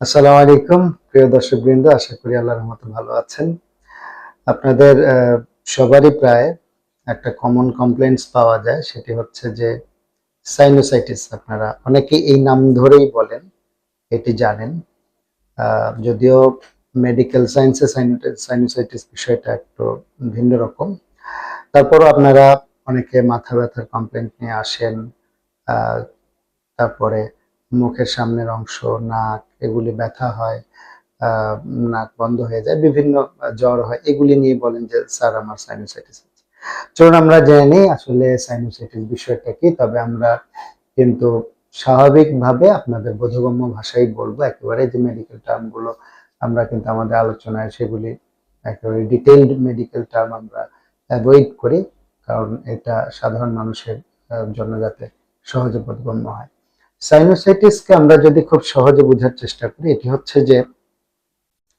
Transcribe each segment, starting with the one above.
আসসালামু আলাইকুম, প্রিয় দর্শকবৃন্দ, আশা করি আল্লাহর রহমতে ভালো আছেন। আপনাদের সবারই প্রায় একটা কমন কমপ্লেন্টস পাওয়া যায়, সেটি হচ্ছে যে সাইনোসাইটিস আপনারা অনেকে এই নাম ধরেই বলেন, এটি জানেন। যদিও মেডিকেল সায়েন্সে সাইনোসাইটিস বিষয়টা একটু ভিন্ন রকম। তারপরও আপনারা অনেকে মাথা ব্যথার কমপ্লেন্ট নিয়ে আসেন তারপরে মুখের সামনের অংশ, নাক, এগুলি ব্যথা হয় নাক বন্ধ হয়ে যায়, বিভিন্ন জ্বর হয়, এগুলি নিয়ে বলেন যে স্যার আমার সাইনোসাইটিস আছে চলুন আমরা জেনে আসলে সাইনোসাইটিস বিষয়টা কি, তবে আমরা কিন্তু স্বাভাবিকভাবে আপনাদের বোধগম্য ভাষায় বলব, একেবারে যে মেডিকেল টার্মগুলো আমরা কিন্তু আমাদের আলোচনায় সেগুলি একেবারে ডিটেইলড মেডিকেল টার্ম আমরা অ্যাভয়েড করি, কারণ এটা সাধারণ মানুষের জন্য যাতে সহজে বোধগম্য হয়। সাইনোসাইটিসকে আমরা যদি খুব সহজে বোঝার চেষ্টা করি, এটি হচ্ছে যে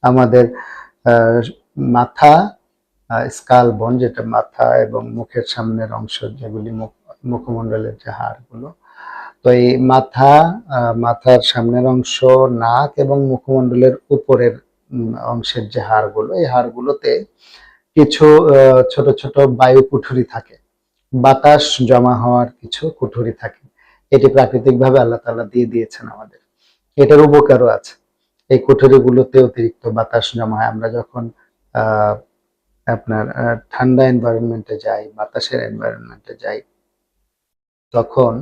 আমাদের মাথা স্কাল বন যেটা মাথা এবং মুখের সামনের অংশ যেগুলি মুখ, মুখমণ্ডলের যে হাড়গুলো। তো এই মাথা মাথার সামনের অংশ, নাক এবং মুখমণ্ডলের উপরের অংশের যে হাড়গুলো, এই হাড়গুলোতে কিছু ছোট ছোট বায়ু কুঠুরি থাকে। বাতাস জমা হওয়ার কিছু কুঠুরি থাকে। এটি প্রাকৃতিকভাবে আল্লাহ তাআলা দিয়ে দিয়েছেন আমাদের। এটার উপকারও আছে। এই কুঠুরিগুলোতে অতিরিক্ত বাতাস জমা হয়। আমরা যখন আপনার ঠান্ডা এনভায়রনমেন্টে যাই, বাতাসের এনভায়রনমেন্টে যাই, তখন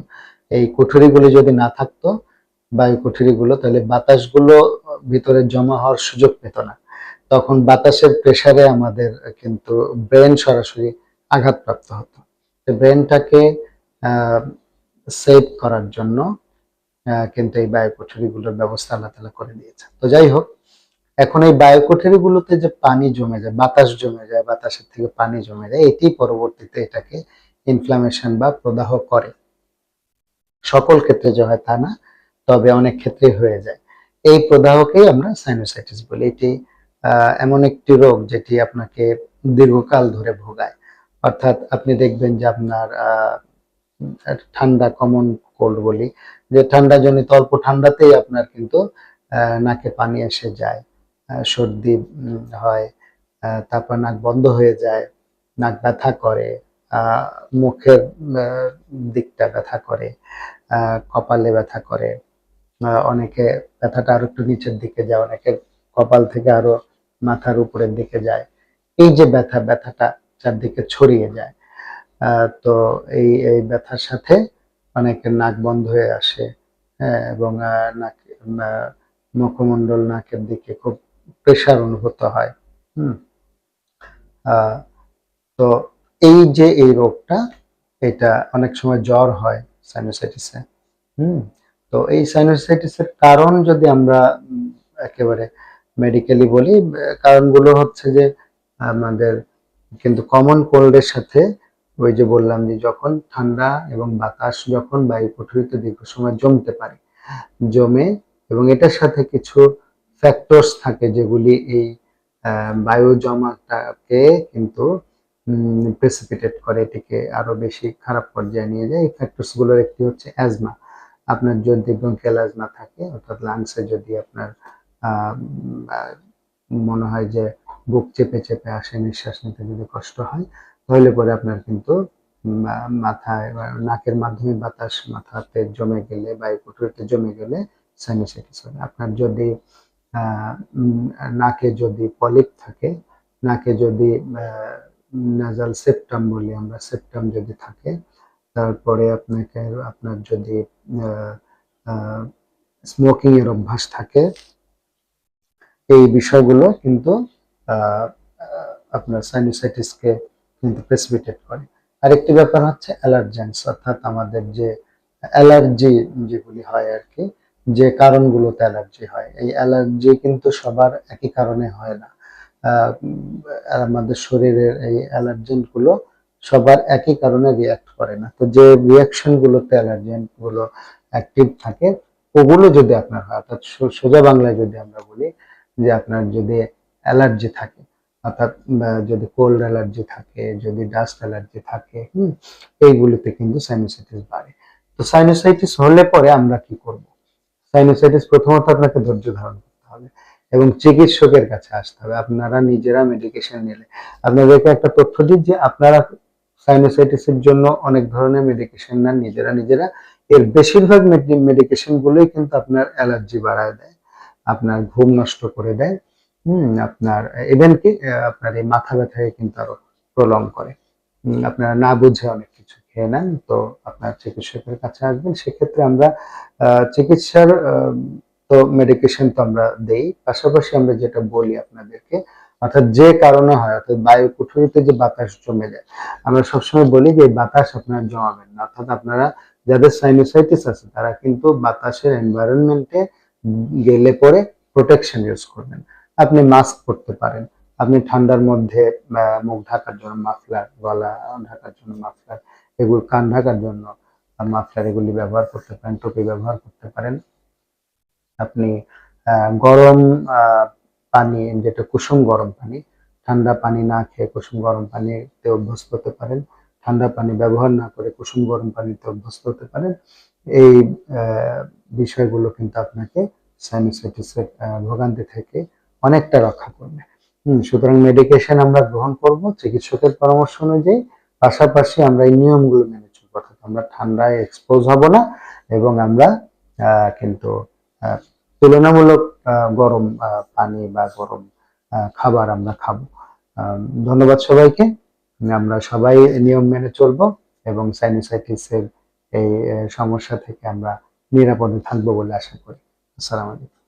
এই কুঠুরিগুলো যদি না থাকতো, বায়ু কুঠুরিগুলো, তাহলে বাতাসগুলো ভিতরে জমা হওয়ার সুযোগ পেত না। তখন বাতাসের প্রেসারে আমাদের কিন্তু ব্রেন সরাসরি আঘাতপ্রাপ্ত হতো। ব্রেনটাকে সেভ করার জন্য কিন্তু এই বায়ু কুঠুরিগুলোর ব্যবস্থা আল্লাহ তালা করে দিয়েছে তো যাই হোক, এখন এই বায়ু কুঠুরিগুলোতে যে পানি জমে যায়, বাতাস জমে যায়, বাতাসের থেকে পানি জমে যায়, এটি পরবর্তীতে এটাকে ইনফ্লামেশন বা প্রদাহ করে। সকল ক্ষেত্রে যে হয় তা না, তবে অনেক ক্ষেত্রে হয়ে যায়। এই প্রদাহকেই আমরা সাইনোসাইটিস বলি। এটি এমন একটি রোগ যেটি আপনাকে দীর্ঘকাল ধরে ভোগায়। অর্থাৎ আপনি দেখবেন যে আপনার ঠান্ডা কমন কোল্ড বলি, যে ঠান্ডা জনিত অল্প ঠান্ডাতেই আপনার কিন্তু নাকে পানি এসে যায় সর্দি হয় তারপর নাক বন্ধ হয়ে যায়, নাক ব্যথা করে মুখের দিকটা ব্যথা করে কপালে ব্যথা করে অনেকে ব্যথাটা আরও একটু নিচের দিকে যায়, অনেকের কপাল থেকে আরও মাথার উপরের দিকে যায়। এই যে ব্যথা, ব্যথাটা চারদিকে ছড়িয়ে যায়। তো এই এই ব্যথার সাথে অনেকের নাক বন্ধ হয়ে আসে হ্যাঁ এবং নাক মুখমণ্ডল নাকের দিকে খুব প্রেশার অনুভূত হয়, হুম। তো এই যে এই রোগটা, এটা অনেক সময় জ্বর হয় সাইনোসাইটিসে হুম। তো এই সাইনোসাইটিসের কারণ যদি আমরা একেবারে মেডিকেলি বলি কারণগুলো হচ্ছে যে আমাদের কিন্তু কমন কোল্ডের সাথে ওই যে বললাম যে যখন ঠান্ডা এবং বাতাস যখন বায়ু কুঠুরিতে দীর্ঘ সময় জমতে পারে, জমে এবং এটার সাথে কিছু ফ্যাক্টরস থাকে যেগুলি এই বায়ু জমাটাকে কিন্তু প্রেসিপিটেট করে, এটিকে আরও বেশি খারাপ পর্যায়ে নিয়ে যায়। এই ফ্যাক্টরসগুলোর একটি হচ্ছে অ্যাজমা আপনার যদি ব্রঙ্কিয়াল অ্যাজমা থাকে, অর্থাৎ লাংসে যদি আপনার মনে হয় যে বুক চেপে চেপে আসে, নিঃশ্বাস নিতে যদি কষ্ট হয় তাহলে পরে আপনার কিন্তু মাথায় বা নাকের মাধ্যমে বাতাস, মাথাতে জমে গেলে বায়ু কুঠুরিতে জমে গেলে সাইনোসাইটিস হবে আপনার যদি নাকে যদি পলিপ থাকে, নাকে যদি নাজাল সেপ্টাম বলি আমরা সেপ্টাম যদি থাকে, তারপরে আপনাকে, আপনার যদি স্মোকিং এর অভ্যাস থাকে, এই বিষয়গুলো কিন্তু আপনার সাইনোসাইটিসকে কিন্তু প্রেসিপিটেট করে। আরেকটি ব্যাপার হচ্ছে অ্যালার্জেন্স অর্থাৎ আমাদের যে অ্যালার্জি যেগুলি হয় আর কি যে কারণগুলোতে অ্যালার্জি হয়। এই অ্যালার্জি কিন্তু সবার একই কারণে হয় না। আমাদের শরীরের এই অ্যালার্জেনগুলো সবার একই কারণে রিয়াক্ট করে না। তো যে রিয়াকশন গুলোতে অ্যালার্জেনগুলো অ্যাক্টিভ থাকে, ওগুলো যদি আপনার হয়, অর্থাৎ সোজা বাংলায় যদি আমরা বলি যে আপনার যদি অ্যালার্জি থাকে অর্থাৎ যদি কোল্ড অ্যালার্জি থাকে, যদি ডাস্ট অ্যালার্জি থাকে, হুম, এইগুলোতে কিন্তু সাইনোসাইটিস বাড়ে। তো সাইনোসাইটিস হলে পরে আমরা কি করব? সাইনোসাইটিস প্রথমত আপনাকে ধৈর্য ধারণ করতে হবে এবং চিকিৎসকের কাছে আসতে হবে। আপনারা নিজেরা মেডিকেশন নিলে। আপনাদেরকে একটা তথ্য দিই যে আপনারা সাইনোসাইটিসের জন্য অনেক ধরনের মেডিকেশন নেন, নিজেরা নিজেরা। এর বেশিরভাগ মেডিকেশন গুলোই কিন্তু আপনার অ্যালার্জি বাড়ায় দেয়, আপনার ঘুম নষ্ট করে দেয় আপনার ইভেন কি আপনার এই মাথা ব্যথাকে কিন্তু আরও প্রলং করে। আপনারা না বুঝে অনেক কিছু খেয়ে নেন, তো আপনার চিকিৎসকের কাছে আসবেন। সেক্ষেত্রে আমরা চিকিৎসার তো মেডিকেশন তো আমরা দেই। পাশাপাশি আমরা যেটা বলি আপনাদেরকে, অর্থাৎ যে কারণে হয়, অর্থাৎ বায়ু কুঠুরিতে যে বাতাস জমে যায়, আমরা সবসময় বলি যে বাতাস আপনারা জমাবেন না। অর্থাৎ আপনারা যাদের সাইনোসাইটিস আছে, তারা কিন্তু বাতাসের এনভায়রনমেন্টে গেলে পরে প্রোটেকশন ইউজ করবেন। আপনি মাস্ক পরতে পারেন। আপনি ঠান্ডার মধ্যে মুখ ঢাকার জন্য মাফলার গলা ঢাকার জন্য মাফলার এগুলো কান ঢাকার জন্য মাফলার এগুলি ব্যবহার করতে পারেন, টুপি ব্যবহার করতে পারেন। আপনি গরম পানি, যেটা কুসুম গরম পানি, ঠান্ডা পানি না খেয়ে কুসুম গরম পানিতে অভ্যস্ত হতে পারেন, ঠান্ডা পানি ব্যবহার না করে কুসুম গরম পানিতে অভ্যস্ত হতে পারেন। এই বিষয়গুলো কিন্তু আপনাকে সাইনোসাইটিসের ভোগান্তি থেকে অনেকটা রক্ষা করবে। হুম, সুতরাং মেডিকেশন আমরা গ্রহণ করব চিকিৎসকের পরামর্শ অনুযায়ী। পাশাপাশি আমরা এই নিয়মগুলো মেনে চলবো, অর্থাৎ আমরা ঠান্ডায় এক্সপোজ হব না এবং আমরা কিন্তু তুলনামূলক গরম পানি বা গরম খাবার আমরা খাব। ধন্যবাদ সবাইকে। আমরা সবাই নিয়ম মেনে চলবো এবং সাইনোসাইটিসের এই সমস্যা থেকে আমরা নিরাপদে থাকব বলে আশা করি। আসসালামু আলাইকুম।